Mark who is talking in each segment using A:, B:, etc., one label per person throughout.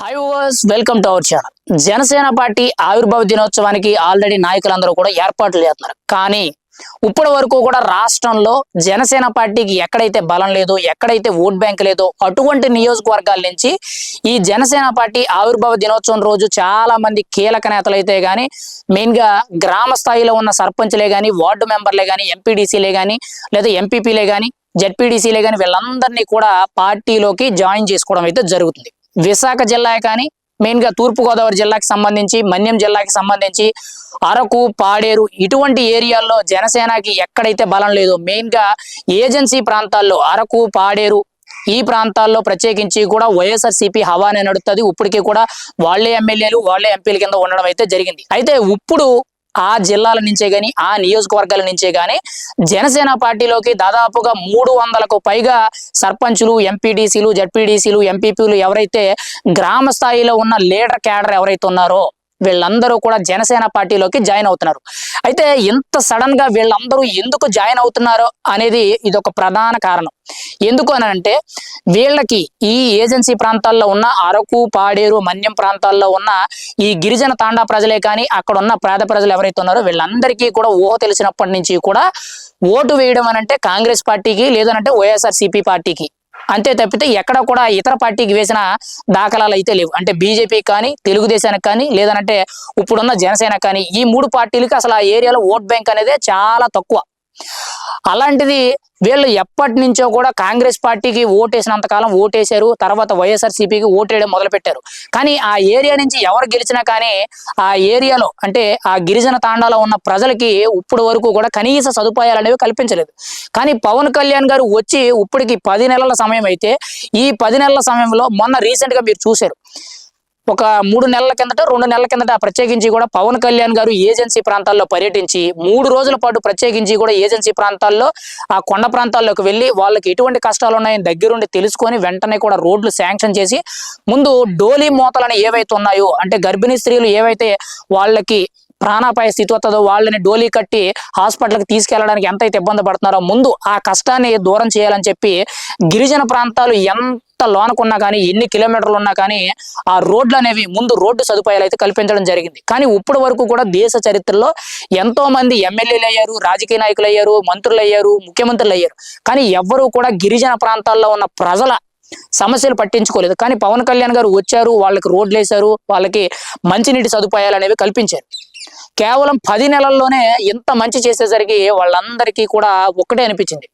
A: Hi overs welcome to our channel Janasena party ఆవిర్భావ దినోత్సవానికి already నాయకులందరూ కూడా ఏర్పాట్లు చేస్తున్నారు. కానీ ఇప్పటి వరకు కూడా రాష్ట్రంలో జనసేన పార్టీకి ఎక్కడైతే బలం లేదో ఎక్కడైతే ఓట్ బ్యాంక్ లేదో అటువంటి నియోజకవర్గాల నుంచి ఈ జనసేన పార్టీ ఆవిర్భావ దినోత్సవం రోజు చాలా మంది కీలక నేతలు అయితే గాని మెయిన్గా గ్రామ స్థాయిలో ఉన్న సర్పంచ్లే గాని వార్డు మెంబర్లే గాని ఎంపీడీసీలే గాని లేదా ఎంపీపీలే గాని జెడ్పీడీసీలే గాని వీళ్ళందరినీ కూడా పార్టీలోకి జాయిన్ చేసుకోవడం అయితే జరుగుతుంది. విశాఖ జిల్లా కానీ మెయిన్గా తూర్పు గోదావరి జిల్లాకి సంబంధించి మన్యం జిల్లాకి సంబంధించి అరకు పాడేరు ఇటువంటి ఏరియాల్లో జనసేనకి ఎక్కడైతే బలం లేదో మెయిన్గా ఏజెన్సీ ప్రాంతాల్లో అరకు పాడేరు ఈ ప్రాంతాల్లో ప్రత్యేకించి కూడా వైఎస్ఆర్సీపీ హవానే నడుతుంది ఇప్పటికీ కూడా వాళ్ళే ఎమ్మెల్యేలు వాళ్ళే ఎంపీల కింద ఉండడం అయితే జరిగింది. అయితే ఇప్పుడు ఆ జిల్లాల నుంచే గాని ఆ నియోజకవర్గాల నుంచే గాని జనసేన పార్టీలోకి దాదాపుగా మూడు వందలకు పైగా సర్పంచులు ఎంపీడీసీలు జడ్పీడీసీలు ఎంపీపీలు ఎవరైతే గ్రామ స్థాయిలో ఉన్న లీడర్ క్యాడర్ ఎవరైతే ఉన్నారో వీళ్ళందరూ కూడా జనసేన పార్టీలోకి జాయిన్ అవుతున్నారు. అయితే ఇంత సడన్గా వీళ్ళందరూ ఎందుకు జాయిన్ అవుతున్నారో అనేది ఇది ఒక ప్రధాన కారణం. ఎందుకు అని అంటే వీళ్ళకి ఈ ఏజెన్సీ ప్రాంతాల్లో ఉన్న అరకు పాడేరు మన్యం ప్రాంతాల్లో ఉన్న ఈ గిరిజన తాండా ప్రజలే కానీ అక్కడ ఉన్న పేద ప్రజలు ఎవరైతే ఉన్నారో వీళ్ళందరికీ కూడా ఊహ తెలిసినప్పటి నుంచి కూడా ఓటు వేయడం అనంటే కాంగ్రెస్ పార్టీకి లేదనంటే వైఎస్ఆర్ సిపి పార్టీకి. అంతే తప్పితే ఎక్కడ కూడా ఇతర పార్టీకి వేసిన దాఖలాలు అయితే లేవు. అంటే బీజేపీకి కానీ తెలుగుదేశానికి కానీ లేదనంటే ఇప్పుడున్న జనసేన కానీ ఈ మూడు పార్టీలకి అసలు ఆ ఏరియాలో ఓట్ బ్యాంక్ అనేది చాలా తక్కువ. అలాంటిది వీళ్ళు ఎప్పటి నుంచో కూడా కాంగ్రెస్ పార్టీకి ఓటేసినంత కాలం ఓటేశారు తర్వాత వైఎస్ఆర్ సిపికి ఓటేయడం మొదలుపెట్టారు. కానీ ఆ ఏరియా నుంచి ఎవరు గెలిచినా కానీ ఆ ఏరియాలో అంటే ఆ గిరిజన తాండాలో ఉన్న ప్రజలకి ఇప్పుడు వరకు కూడా కనీస సదుపాయాలు అనేవి కల్పించలేదు. కానీ పవన్ కళ్యాణ్ గారు వచ్చి ఇప్పటికి పది నెలల సమయం అయితే ఈ పది నెలల సమయంలో మొన్న రీసెంట్గా మీరు చూశారు. ఒక మూడు నెలల కిందట రెండు నెలల కిందట ప్రత్యేకించి కూడా పవన్ కళ్యాణ్ గారు ఏజెన్సీ ప్రాంతాల్లో పర్యటించి మూడు రోజుల పాటు ప్రత్యేకించి కూడా ఏజెన్సీ ప్రాంతాల్లో ఆ కొండ ప్రాంతాల్లోకి వెళ్ళి వాళ్ళకి ఎటువంటి కష్టాలు ఉన్నాయని దగ్గరుండి తెలుసుకొని వెంటనే కూడా రోడ్లు శాంక్షన్ చేసి ముందు డోలీ మూతలని ఏవైతే ఉన్నాయో అంటే గర్భిణీ స్త్రీలు ఏవైతే వాళ్ళకి ప్రాణాపాయ స్థితి వస్తుందో వాళ్ళని డోలీ కట్టి హాస్పిటల్కి తీసుకెళ్ళడానికి ఎంతైతే ఇబ్బంది పడుతున్నారో ముందు ఆ కష్టాన్ని దూరం చేయాలని చెప్పి గిరిజన ప్రాంతాలు ఎంత లోనకున్నా కానీ ఎన్ని కిలోమీటర్లు ఉన్నా కానీ ఆ రోడ్లు అనేవి ముందు రోడ్డు సదుపాయాలు అయితే కల్పించడం జరిగింది. కానీ ఇప్పటి వరకు కూడా దేశ చరిత్రలో ఎంతో మంది ఎమ్మెల్యేలు అయ్యారు రాజకీయ నాయకులు అయ్యారు మంత్రులు అయ్యారు ముఖ్యమంత్రులు అయ్యారు. కానీ ఎవ్వరూ కూడా గిరిజన ప్రాంతాల్లో ఉన్న ప్రజల సమస్యలు పట్టించుకోలేదు. కానీ పవన్ కళ్యాణ్ గారు వచ్చారు వాళ్ళకి రోడ్లు వేశారు వాళ్ళకి మంచినీటి సదుపాయాలు అనేవి కల్పించారు. కేవలం పది నెలల్లోనే ఇంత మంచి చేసేసరికి వాళ్ళందరికీ కూడా ఒక్కటే అనిపించింది.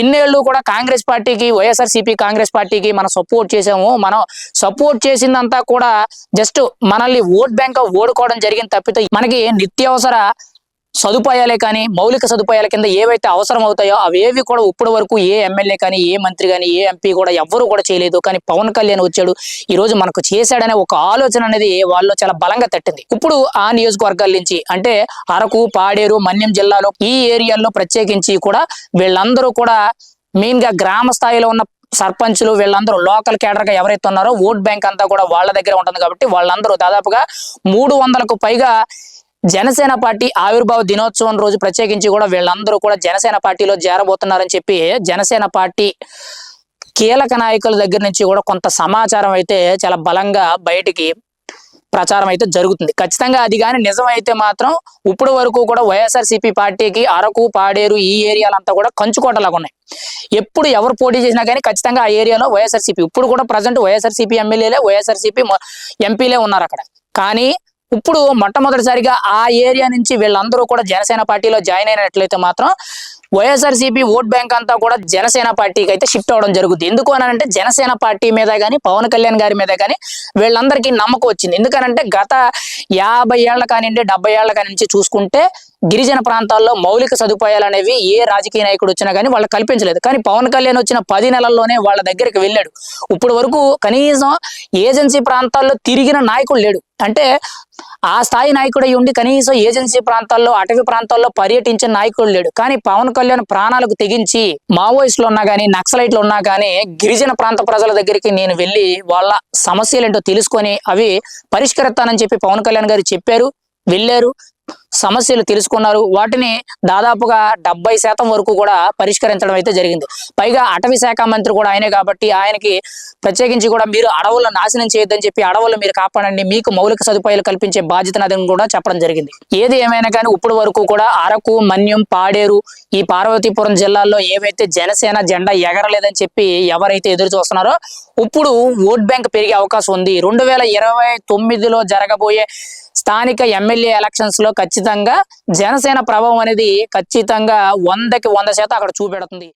A: ఇన్నేళ్ళు కూడా కాంగ్రెస్ పార్టీకి వైఎస్ఆర్సీపీ కాంగ్రెస్ పార్టీకి మనం సపోర్ట్ చేసాము మనం సపోర్ట్ చేసిందంతా కూడా జస్ట్ మనల్ని ఓట్ బ్యాంక్ ఓడుకోవడం జరిగింది తప్పితే మనకి నిత్యావసర సదుపాయాలే కానీ మౌలిక సదుపాయాల కింద ఏవైతే అవసరం అవుతాయో అవి ఏవి కూడా ఇప్పటి వరకు ఏ ఎమ్మెల్యే కానీ ఏ మంత్రి కానీ ఏ ఎంపీ కూడా ఎవ్వరూ కూడా చేయలేదు. కానీ పవన్ కళ్యాణ్ వచ్చాడు. ఈ రోజు మనకు చేశాడనే ఒక ఆలోచన అనేది వాళ్ళు చాలా బలంగా తట్టింది. ఇప్పుడు ఆ నియోజకవర్గాల నుంచి అంటే అరకు పాడేరు మన్యం జిల్లాలో ఈ ఏరియాల్లో ప్రత్యేకించి కూడా వీళ్ళందరూ కూడా మెయిన్గా గ్రామ స్థాయిలో ఉన్న సర్పంచులు వీళ్ళందరూ లోకల్ కేడర్గా ఎవరైతే ఉన్నారో ఓట్ బ్యాంక్ అంతా కూడా వాళ్ళ దగ్గర ఉంటుంది కాబట్టి వాళ్ళందరూ దాదాపుగా మూడు వందలకు పైగా జనసేన పార్టీ ఆవిర్భావ దినోత్సవం రోజు ప్రత్యేకించి కూడా వీళ్ళందరూ కూడా జనసేన పార్టీలో చేరబోతున్నారని చెప్పి జనసేన పార్టీ కీలక నాయకుల దగ్గర నుంచి కూడా కొంత సమాచారం అయితే చాలా బలంగా బయటికి ప్రచారం అయితే జరుగుతుంది. ఖచ్చితంగా అది కానీ నిజమైతే మాత్రం ఇప్పుడు వరకు కూడా వైఎస్ఆర్సీపీ పార్టీకి అరకు పాడేరు ఈ ఏరియాలంతా కూడా కంచుకోటలాగా ఉన్నాయి. ఎప్పుడు ఎవరు పోటీ చేసినా కానీ ఖచ్చితంగా ఆ ఏరియాలో వైఎస్ఆర్సీపీ ఇప్పుడు కూడా ప్రజెంట్ వైఎస్ఆర్సీపీ ఎమ్మెల్యేలే వైఎస్ఆర్సీపీ ఎంపీలే ఉన్నారు అక్కడ. కానీ ఇప్పుడు మొట్టమొదటిసారిగా ఆ ఏరియా నుంచి వీళ్ళందరూ కూడా జనసేన పార్టీలో జాయిన్ అయినట్లయితే మాత్రం వైఎస్ఆర్సీపీ ఓట్ బ్యాంక్ అంతా కూడా జనసేన పార్టీకి అయితే షిఫ్ట్ అవడం జరుగుతుంది. ఎందుకు అని అంటే జనసేన పార్టీ మీద కానీ పవన్ కళ్యాణ్ గారి మీద కానీ వీళ్ళందరికీ నమ్మకం వచ్చింది. ఎందుకనంటే గత యాభై ఏళ్ళ కానివ్వండి డెబ్బై ఏళ్ళ కానించి చూసుకుంటే గిరిజన ప్రాంతాల్లో మౌలిక సదుపాయాలు అనేవి ఏ రాజకీయ నాయకుడు వచ్చినా కానీ వాళ్ళకి కల్పించలేదు. కానీ పవన్ కళ్యాణ్ వచ్చిన పది నెలల్లోనే వాళ్ళ దగ్గరికి వెళ్ళాడు. ఇప్పుడు వరకు కనీసం ఏజెన్సీ ప్రాంతాల్లో తిరిగిన నాయకుడు లేడు. అంటే ఆ స్థాయి నాయకుడు ఉండి కనీసం ఏజెన్సీ ప్రాంతాల్లో అటవీ ప్రాంతాల్లో పర్యటించిన నాయకుడు లేడు. కానీ పవన్ కళ్యాణ్ ప్రాణాలకు తెగించి మావోయిస్టులు ఉన్నా కానీ నక్సలైట్లు ఉన్నా కానీ గిరిజన ప్రాంత ప్రజల దగ్గరికి నేను వెళ్ళి వాళ్ళ సమస్యలు ఏంటో తెలుసుకొని అవి పరిష్కరిస్తానని చెప్పి పవన్ కళ్యాణ్ గారు చెప్పారు వెళ్ళారు. సమస్యలు తెలుసుకున్నారు. వాటిని దాదాపుగా డెబ్బై శాతం వరకు కూడా పరిష్కరించడం అయితే జరిగింది. పైగా అటవీ శాఖ మంత్రి కూడా ఆయనే కాబట్టి ఆయనకి ప్రత్యేకించి కూడా మీరు అడవులను నాశనం చేయొద్దని చెప్పి అడవులు మీరు కాపాడండి మీకు మౌలిక సదుపాయాలు కల్పించే బాధ్యత నాదని కూడా చెప్పడం జరిగింది. ఏది ఏమైనా కానీ ఇప్పుడు వరకు కూడా అరకు మన్యం పాడేరు ఈ పార్వతీపురం జిల్లాల్లో ఏవైతే జనసేన జెండా ఎగరలేదని చెప్పి ఎవరైతే ఎదురు చూస్తున్నారో ఇప్పుడు ఓట్ బ్యాంక్ పెరిగే అవకాశం ఉంది. రెండు వేల ఇరవై తొమ్మిదిలో జరగబోయే స్థానిక ఎమ్మెల్యే ఎలక్షన్స్లో ఖచ్చితంగా జనసేన ప్రభావం అనేది ఖచ్చితంగా వందకి వంద శాతం అక్కడ చూపెడుతుంది.